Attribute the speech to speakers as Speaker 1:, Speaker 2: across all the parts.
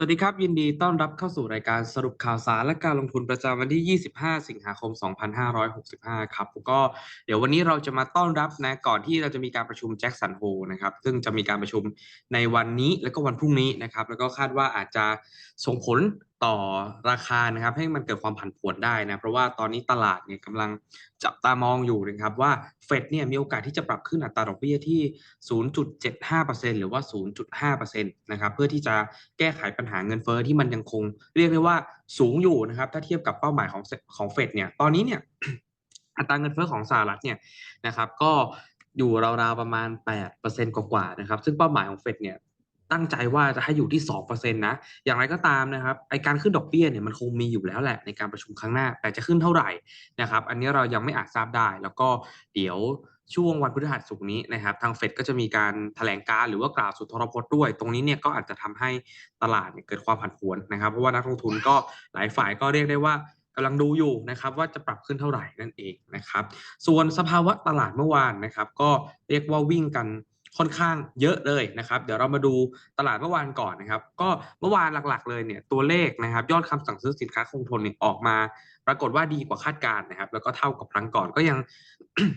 Speaker 1: สวัสดีครับ ยินดีต้อนรับเข้าสู่รายการสรุปข่าวสารและการลงทุนประจำวันที่ 25 สิงหาคม 2565 ครับก็เดี๋ยววันนี้เราจะมาต้อนรับนะก่อนที่เราจะมีการประชุมแจ็คสันโฮนะครับซึ่งจะมีการประชุมในวันนี้และก็วันพรุ่งนี้นะครับแล้วก็คาดว่าอาจจะส่งผล ต่อราคานะครับ ให้มันเกิดความผันผวนได้นะเพราะว่าตอนนี้ตลาดเนี่ยกำลังจับตามองอยู่นะครับว่าเฟดเนี่ยมีโอกาสที่จะปรับขึ้นอัตราดอกเบี้ยที่ 0.75%หรือว่า 0.5%นะครับเพื่อที่จะแก้ไขปัญหาเงินเฟ้อที่มันยังคงเรียกได้ว่าสูงอยู่นะครับถ้าเทียบกับเป้าหมายของของเฟดเนี่ยตอนนี้เนี่ยอัตราเงินเฟ้อของสหรัฐเนี่ยนะครับก็อยู่ราวๆประมาณ 8%กว่าๆนะครับ ซึ่งเป้าหมายของเฟดเนี่ย ตั้งใจว่าจะให้อยู่ที่2%นะ อย่างไรก็ตามนะครับไอการขึ้นดอกเบี้ยเนี่ยมันคงมีอยู่แล้วแหละในการประชุมครั้งหน้า แต่จะขึ้นเท่าไหร่นะครับ อันนี้เรายังไม่อาจทราบได้ แล้วก็เดี๋ยวช่วงวันพฤหัสสุกนี้นะครับ ทางเฟดก็จะมีการแถลงการหรือว่ากล่าวสุนทรพจน์ด้วย ตรงนี้เนี่ยก็อาจจะทำให้ตลาดเเกิดความผันผวนนะครับ เพราะว่านักลงทุนก็หลายฝ่ายก็เรียกได้ว่ากำลังดูอยู่นะครับว่าจะปรับขึ้นเท่าไหร่นั่นเองนะครับ ส่วนสภาวะตลาดเมื่อวานนะครับ ก็เรียกว่าวิ่งกัน ค่อนข้างเยอะเลยนะครับ เดี๋ยวเรามาดูตลาดเมื่อวานก่อนนะครับ ก็เมื่อวานหลักๆเลยเนี่ยตัวเลขนะครับ ยอดคำสั่งซื้อสินค้าคงทนเนี่ยออกมา ปรากฏว่าดีกว่าคาดการณ์นะครับ แล้วก็เท่ากับครั้งก่อนก็ยัง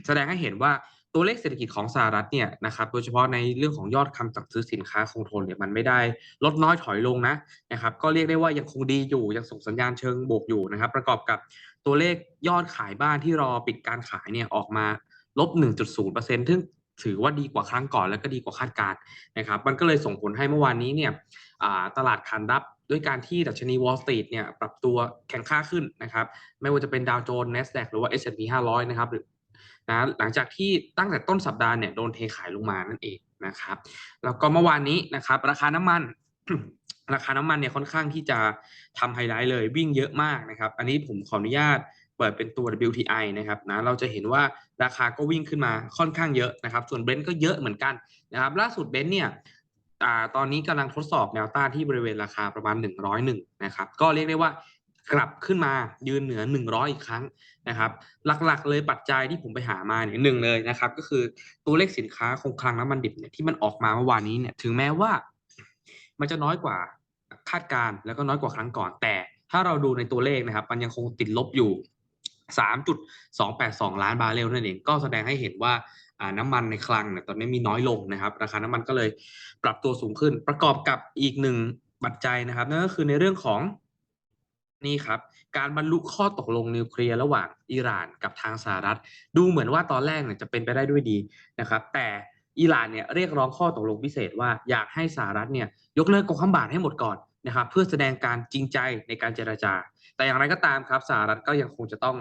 Speaker 1: แสดงให้เห็นว่าตัวเลขเศรษฐกิจของสหรัฐเนี่ยนะครับโดยเฉพาะในเรื่องของยอดคำสั่งซื้อสินค้าคงทนเนี่ยมันไม่ได้ลดน้อยถอยลงนะนะครับก็เรียกได้ว่ายังคงดีอยู่ยังส่งสัญญาณเชิงบวกอยู่นะครับ ประกอบกับตัวเลขยอดขายบ้านที่รอปิดการขายเนี่ยออกมาลบ 1.0%ซึ่ง ถือว่าดีกว่าครั้งก่อนแล้วก็ดีกว่าคาดการณ์นะครับ มันก็เลยส่งผลให้เมื่อวานนี้เนี่ยตลาดขานรับด้วยการที่ดัชนี Wall Street เนี่ยปรับตัวแข็งค่าขึ้นนะครับ ไม่ว่าจะเป็นดาวโจนส์ NASDAQ หรือว่า S&P 500 นะครับนะหลังจากที่ตั้งแต่ต้นสัปดาห์เนี่ยโดนเทขายลงมานั่นเองนะครับ แล้วก็เมื่อวานนี้นะครับ ราคาน้ำมันราคาน้ำมันเนี่ยค่อนข้างที่จะทำไฮไลท์เลยวิ่งเยอะมากนะครับ อันนี้ผมขออนุญาต เปิดเป็นตัว WTI นะครับนะเราจะเห็นว่าราคาก็วิ่งขึ้นมาค่อนข้างเยอะนะครับ ส่วนเบนซ์ก็เยอะเหมือนกันนะครับล่าสุดเบนซ์เนี่ยตอนนี้กำลังทดสอบแนวต้านที่บริเวณราคาประมาณ 101นะครับก็เรียกได้ว่ากลับขึ้นมายืนเหนือ 100 อีกครั้งนะครับ หลักๆ เลยปัจจัยที่ผมไปหามาเนี่ยหนึ่งเลยนะครับ ก็คือตัวเลขสินค้าคงคลังน้ำมันดิบเนี่ยที่มันออกมาเมื่อวานนี้เนี่ยถึงแม้ว่า มันจะน้อยกว่าคาดการแล้วก็น้อยกว่าครั้งก่อนแต่ถ้าเราดูในตัวเลขนะครับ มันยังคงติดลบอยู่ 3.282 ล้านบาร์เรลนั่นเองก็แสดงให้เห็นว่าน้ำมันในคลังเนี่ยตอนนี้มีน้อยลงนะครับราคาน้ำมันก็เลยปรับตัวสูงขึ้น ประกอบกับอีกหนึ่งปัจจัยนะครับนั่นก็คือในเรื่องของนี่ครับการบรรลุข้อตกลงนิวเคลียร์ระหว่างอิหร่านกับทางสหรัฐ ดูเหมือนว่าตอนแรกเนี่ยจะเป็นไปได้ด้วยดีนะครับ แต่อิหร่านเนี่ยเรียกร้องข้อตกลงพิเศษว่าอยากให้สหรัฐเนี่ยยกเลิกกองคำบาตให้หมดก่อนนะครับ เพื่อแสดงการจริงใจในการเจรจา แต่อย่างไรก็ตามครับสหรัฐก็ยังคงจะต้อง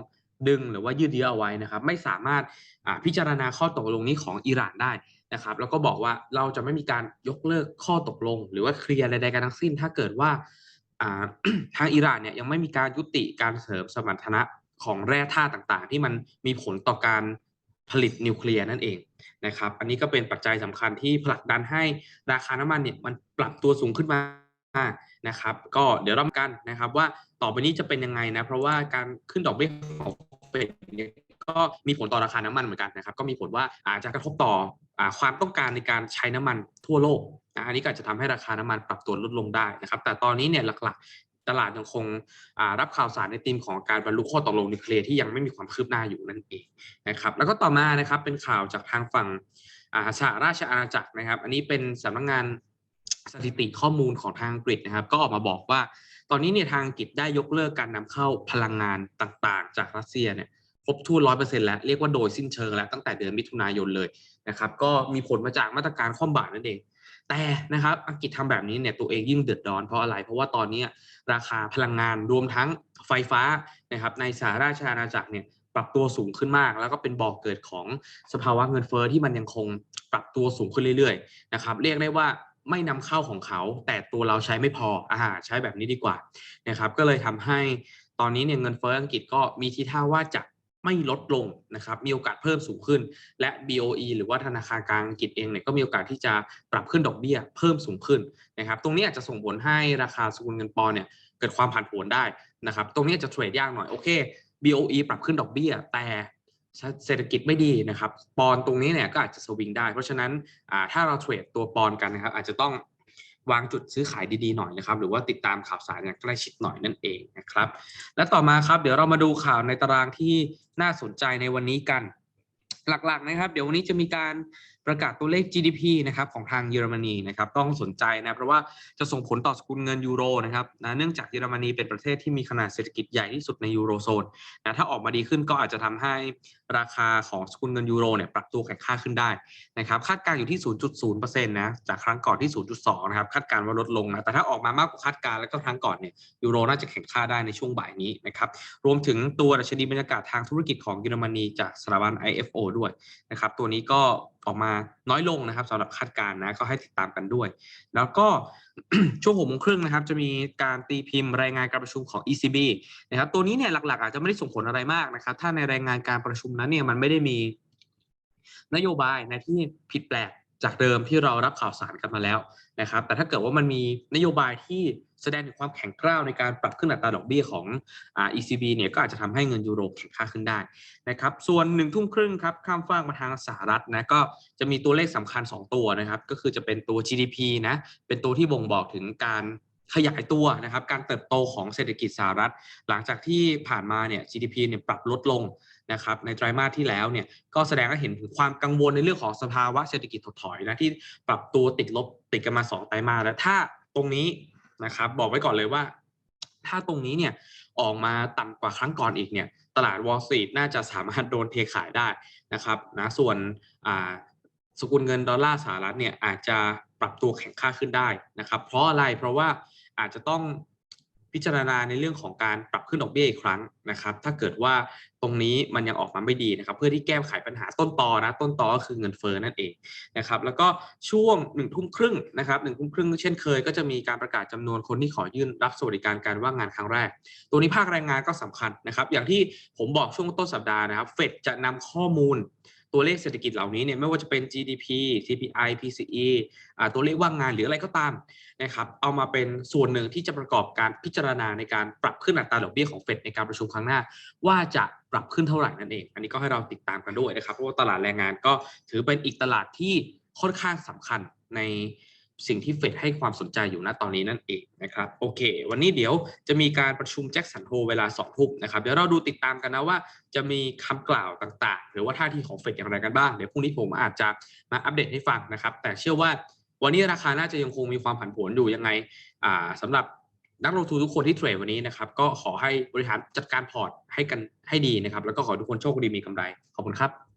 Speaker 1: ดึงหรือว่ายืดเยื้อเอาไว้นะครับ ไม่สามารถพิจารณาข้อตกลงนี้ของอิหร่านได้นะครับ แล้วก็บอกว่าเราจะไม่มีการยกเลิกข้อตกลง หรือว่าเคลียร์ใดๆกันทั้งสิ้น ถ้าเกิดว่าทางอิหร่านเนี่ยยังไม่มีการยุติการเสริมสมรรถนะของแร่ธาตุต่างๆ ที่มันมีผลต่อการผลิตนิวเคลียร์นั่นเองนะครับ อันนี้ก็เป็นปัจจัยสำคัญที่ผลักดันให้ราคาน้ำมันเนี่ยมันปรับตัวสูงขึ้นมานะครับ ก็เดี๋ยวรอกันนะครับว่าต่อไปนี้จะเป็นยังไงนะ เพราะว่าการขึ้นดอกเบี้ยของ เฟดเนี่ยก็มีผลต่อราคาน้ำมันเหมือนกันนะครับ ก็มีผลว่าอาจจะกระทบต่ออความต้องการในการใช้น้ำมันทั่วโลกนะอันนี้ก็จะทำให้ราคาน้ำมันปรับตัวลดลงได้นะครับ แต่ตอนนี้เนี่ยหลักๆตลาดยังคงรับข่าวสารในธีมของการบรรลุข้อตกลงนิวเคลียร์ที่ยังไม่มีความคืบหน้าอยู่นั่นเองนะครับ แล้วก็ต่อมานะครับเป็นข่าวจากทางฝั่งสหราชอาณาจักรนะครับ อันนี้เป็นสำนักงงาน สถิติข้อมูลของทางอังกฤษนะครับ ก็ออกมาบอกว่า ตอนนี้เนี่ยทางอังกฤษได้ยกเลิกการนำเข้าพลังงานต่างๆ จากรัสเซียเนี่ยครบถ้วนร้อยเปอร์เซ็นต์แล้วเรียกว่าโดยสิ้นเชิงแล้วตั้งแต่เดือนมิถุนายนเลยนะครับก็มีผลมาจากมาตรการข้อมบาทนั่นเอง แต่นะครับอังกฤษทำแบบนี้เนี่ยตัวเองยิ่งเดือดร้อนเพราะอะไร เพราะว่าตอนนี้ราคาพลังงานรวมทั้งไฟฟ้านะครับในสหราชอาณาจักรเนี่ยปรับตัวสูงขึ้นมาก แล้วก็เป็นบ่อกเกิดของสภาวะเงินเฟอ้อที่มันยังคงปรับตัวสูงขึ้นเรื่อยๆนะครับเรียกได้ว่า ไม่นำเข้าของเขา แต่ตัวเราใช้ไม่พออ่าใช้แบบนี้ดีกว่านะครับก็เลยทำให้ตอนนี้เนี่ยเงินเฟ้ออังกฤษก็มีทีท่าว่าจะไม่ลดลงนะครับ มีโอกาสเพิ่มสูงขึ้น และ BOE หรือว่าธนาคารกลางอังกฤษเองเนี่ยก็มีโอกาสที่จะปรับขึ้นดอกเบี้ยเพิ่มสูงขึ้นนะครับ ตรงนี้อาจจะส่งผลให้ราคาสกุลเงินปอนเนี่ยเกิดความผันผวนได้นะครับ ตรงนี้จะเทรดยากหน่อยโอเค BOE ปรับขึ้นดอกเบี้ย แต่ เศรษฐกิจไม่ดีนะครับปอนตรงนี้เนี่ยก็อาจจะสวิงได้ เพราะฉะนั้นถ้าเราเทรดตัวปอนกันนะครับ อาจจะต้องวางจุดซื้อขายดีๆหน่อยนะครับ หรือว่าติดตามข่าวสารอย่างใกล้ชิดหน่อยนั่นเองนะครับ และต่อมาครับ เดี๋ยวเรามาดูข่าวในตารางที่น่าสนใจในวันนี้กัน หลักๆนะครับ เดี๋ยววันนี้จะมีการประกาศตัวเลข GDP นะครับของทางเยอรมนีนะครับต้องสนใจนะเพราะว่าจะส่งผลต่อสกุลเงินยูโรนะครับนะเนื่องจากเยอรมนีเป็นประเทศที่มีขนาดเศรษฐกิจใหญ่ที่สุดในยูโรโซนนะถ้าออกมาดีขึ้นก็อาจจะทำให้ราคาของสกุลเงินยูโรเนี่ยปรับตัวแข็งค่าขึ้นได้นะครับคาดการณ์อยู่ที่ 0.0%นะจากครั้งก่อนที่ 0.2 นะครับคาดการณ์ว่าลดลงนะแต่ถ้าออกมามากกว่าคาดการณ์แล้วก็ครั้งก่อนเนี่ยยูโรน่าจะแข็งค่าได้ในช่วงบ่ายนี้นะครับรวมถึงตัวดัชนีบรรยากาศทางธุรกิจของเยอรมนีจากสถาบัน IFO ด้วยนะครับตัวนี้ก็ ออกมาน้อยลงนะครับสำหรับคาดการณ์นะก็ให้ติดตามกันด้วย แล้วก็ช่วงหกโมงครึ่งนะครับ จะมีการตีพิมพ์รายงานการประชุมของ ECB นะครับ ตัวนี้เนี่ยหลักๆ อาจจะไม่ได้ส่งผลอะไรมากนะครับ ถ้าในรายงานการประชุมนั้นเนี่ยมันไม่ได้มีนโยบายนะที่ผิดแปลก จากเดิมที่เรารับข่าวสารกันมาแล้วนะครับ แต่ถ้าเกิดว่ามันมีนโยบายที่แสดงถึงความแข็งกร้าวในการปรับขึ้นอัตราดอกเบี้ยของอ่า ECB เนี่ยก็อาจจะทำให้เงินยูโรแข็งค่าขึ้นได้นะครับ ส่วนหนึ่งทุ่มครึ่งครับข้ามฟากมาทางสหรัฐนะก็จะมีตัวเลขสำคัญ 2 ตัวนะครับ ก็คือจะเป็นตัว GDP นะเป็นตัวที่บ่งบอกถึงการขยายตัวนะครับ การเติบโตของเศรษฐกิจสหรัฐ หลังจากที่ผ่านมาเนี่ย GDP เนี่ยปรับลดลง นะครับในไตรมาสที่แล้วเนี่ยก็แสดงให้เห็นถึงความกังวลในเรื่องของสภาวะเศรษฐกิจถดถอยนะที่ปรับตัวติดลบติดกันมา 2 ไตรมาสแล้วถ้าตรงนี้นะครับบอกไว้ก่อนเลยว่า ถ้าตรงนี้เนี่ยออกมาต่ำกว่าครั้งก่อนอีกเนี่ยตลาดวอลล์สตรีทน่าจะสามารถโดนเทขายได้นะครับนะส่วนสกุลเงินดอลลาร์สหรัฐเนี่ยอาจจะปรับตัวแข็งค่าขึ้นได้นะครับ เพราะอะไรเพราะว่าอาจจะต้อง พิจารณาในเรื่องของการปรับขึ้นดอกเบี้ยอีกครั้งนะครับ ถ้าเกิดว่าตรงนี้มันยังออกมาไม่ดีนะครับ เพื่อที่แก้ไขปัญหาต้นตอนะต้นตอก็คือเงินเฟ้อนั่นเองนะครับแล้วก็ช่วงหนึ่งทุ่มครึ่งนะครับหนึ่งทุ่มครึ่งเช่นเคยก็จะมีการประกาศจำนวนคนที่ขอยื่นรับสวัสดิการการว่างงานครั้งแรก ตัวนี้ภาคแรงงานก็สำคัญนะครับ อย่างที่ผมบอกช่วงต้นสัปดาห์นะครับเฟดจะนำข้อมูล ตัวเลขเศรษฐกิจเหล่านี้เนี่ยไม่ว่าจะเป็น GDP CPI PCE ตัวเลขว่างงานหรืออะไรก็ตามนะครับเอามาเป็นส่วนหนึ่งที่จะประกอบการพิจารณาในการปรับขึ้นอัตราดอกเบี้ยของเฟดในการประชุมครั้งหน้า ว่าจะปรับขึ้นเท่าไหร่นั่นเอง อันนี้ก็ให้เราติดตามกันด้วยนะครับเพราะว่าตลาดแรงงานก็ถือเป็นอีกตลาดที่ค่อนข้างสำคัญใน สิ่งที่เฟดให้ความสนใจอยู่ณตอนนี้นั่นเองนะครับโอเค วันนี้เดี๋ยวจะมีการประชุมแจ็คสันโฮเวลาสองทุ่มนะครับเดี๋ยวเราดูติดตามกันนะว่าจะมีคำกล่าวต่างๆ หรือว่าท่าทีของเฟดอย่างไรกันบ้าง เดี๋ยวพรุ่งนี้ผมอาจจะมาอัปเดตให้ฟังนะครับ แต่เชื่อว่าวันนี้ราคาน่าจะยังคงมีความผันผวนอยู่ยังไงอ่าสำหรับนักลงทุนทุกคนที่เทรดวันนี้นะครับก็ขอให้บริหารจัดการพอร์ตให้กันให้ดีนะครับ แล้วก็ขอทุกคนโชคดีมีกำไรขอบคุณครับ